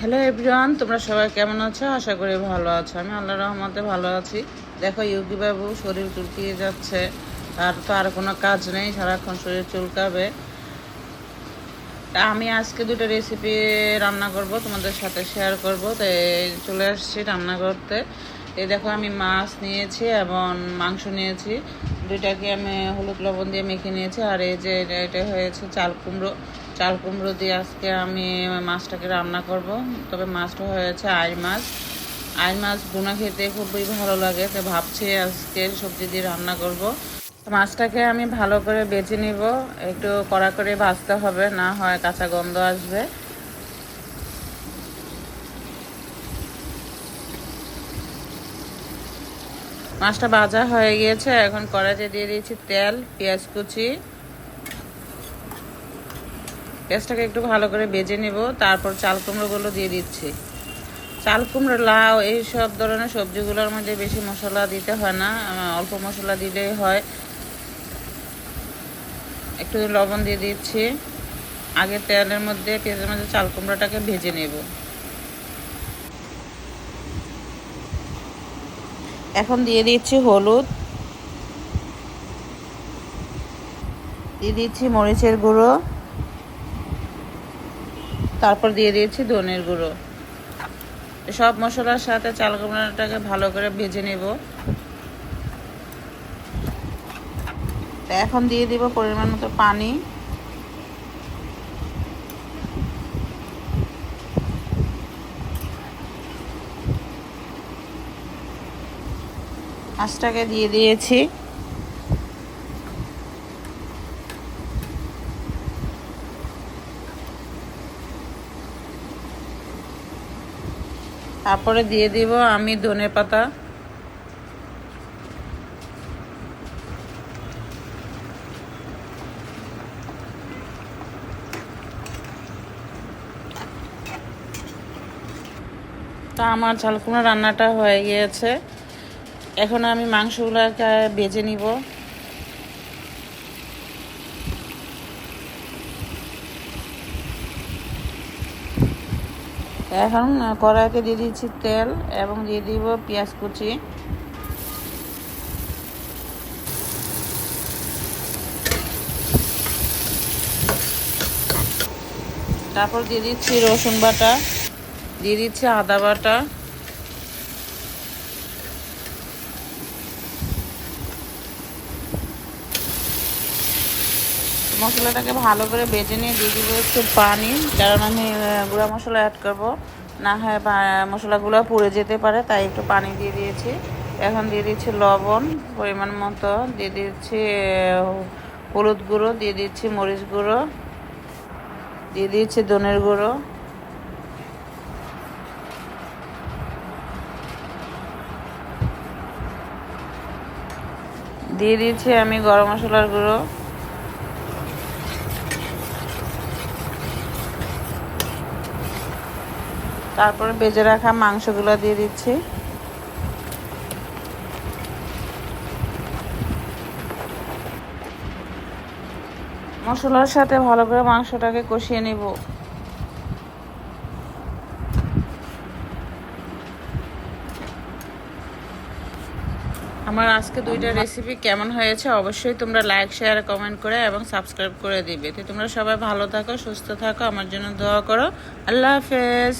Hello everyone তোমরা সবাই কেমন আছো? আশা করি ভালো আছো। আমি আল্লাহ রহমতে ভালো আছি। দেখো ইউকি বাবু শরীর চুলকিয়ে যাচ্ছে। তার তো আর কোনো কাজ নেই, সারাক্ষণ শরীর চুলকাবে। তা আমি আজকে দুটো রেসিপি রান্না করব, তোমাদের সাথে শেয়ার করব। তাই চলে আসছি রান্না করতে। এই দেখো, আমি মাছ নিয়েছি এবং মাংস নিয়েছি। দুইটাকে আমি হলুদ লবণ দিয়ে মেখে নিয়েছি। আর এই যে এটা হয়েছে চাল কুমড়ো। চাল কুমড়ো দিয়ে আজকে আমি মাছটাকে রান্না করব। তবে মাছটা হয়েছে আই মাছ। আই মাছ বোনা খেতে খুবই ভালো লাগে, তো ভাবছি আজকে সবজি দিয়ে রান্না করব। মাছটাকে আমি ভালো করে বেছে নিব। একটু কড়া করে ভাজতে হবে, না হয় কাঁচা গন্ধ আসবে। মাছটা ভাজা হয়ে গিয়েছে। এখন কড়াইতে দিয়ে দিয়েছি তেল, পেঁয়াজ কুচি। পেঁয়াজটাকে একটু ভালো করে ভেজে নিব, তারপর চাল কুমড়োগুলো দিয়ে দিচ্ছি। চাল কুমড়ো, লাউ, এই সব ধরনের সবজিগুলোর মধ্যে বেশি মশলা দিতে হয় না অল্প মশলা দিলেই হয়। একটু লবণ দিয়ে দিচ্ছি। আগে তেলের মধ্যে পেঁয়াজের মধ্যে চাল কুমড়োটাকে ভেজে নেব। এখন দিয়ে দিচ্ছি হলুদ। দিয়ে দিচ্ছি মরিচের গুঁড়ো। তারপর দিয়ে দিয়েছি ধনের গুঁড়ো। সব মশলার সাথে চাল কুমড়োটাকে ভালো করে ভেজে নেব। এখন দিয়ে দিব পরিমাণ মতো পানি। মাছটাকে দিয়ে দিয়েছি। তারপরে দিয়ে দিব আমি ধনে পাতা। তা আমার ঝালকুমড়া রান্নাটা হয়ে গিয়েছে। এখন আমি মাংসগুলোকে বেজে নিব। এখন কড়াইতে দিয়ে দিচ্ছি তেল এবং দিয়ে দিব পেঁয়াজ কুচি। তারপর দিয়ে দিচ্ছি রসুন বাটা, দিয়ে দিচ্ছি আদা বাটা। মশলাটাকে ভালো করে বেজে নিয়ে দিয়ে দিব একটু পানি, কারণ আমি গুঁড়া মশলা অ্যাড করব। না হয় মশলাগুলো পুড়ে যেতে পারে, তাই একটু পানি দিয়ে দিয়েছি। এখন দিয়ে দিচ্ছি লবণ পরিমাণ মতো, দিয়ে দিচ্ছি হলুদ গুঁড়ো, দিয়ে দিচ্ছি মরিচ গুঁড়ো, দিয়ে দিচ্ছি ধনের গুঁড়ো। দিয়ে দিচ্ছি আমি গরম মশলার গুঁড়ো। তারপরে বেজে রাখা মাংসগুলো দিয়ে দিচ্ছি। মশলার সাথে ভালো করে মাংসটাকে কষিয়ে নিব। আমার আজকে দুইটা রেসিপি কেমন হয়েছে অবশ্যই তোমরা লাইক শেয়ার কমেন্ট করে এবং সাবস্ক্রাইব করে দিবে। তো তোমরা সবাই ভালো থাকো, সুস্থ থাকো, আমার জন্য দোয়া করো। আল্লাহ হাফেজ।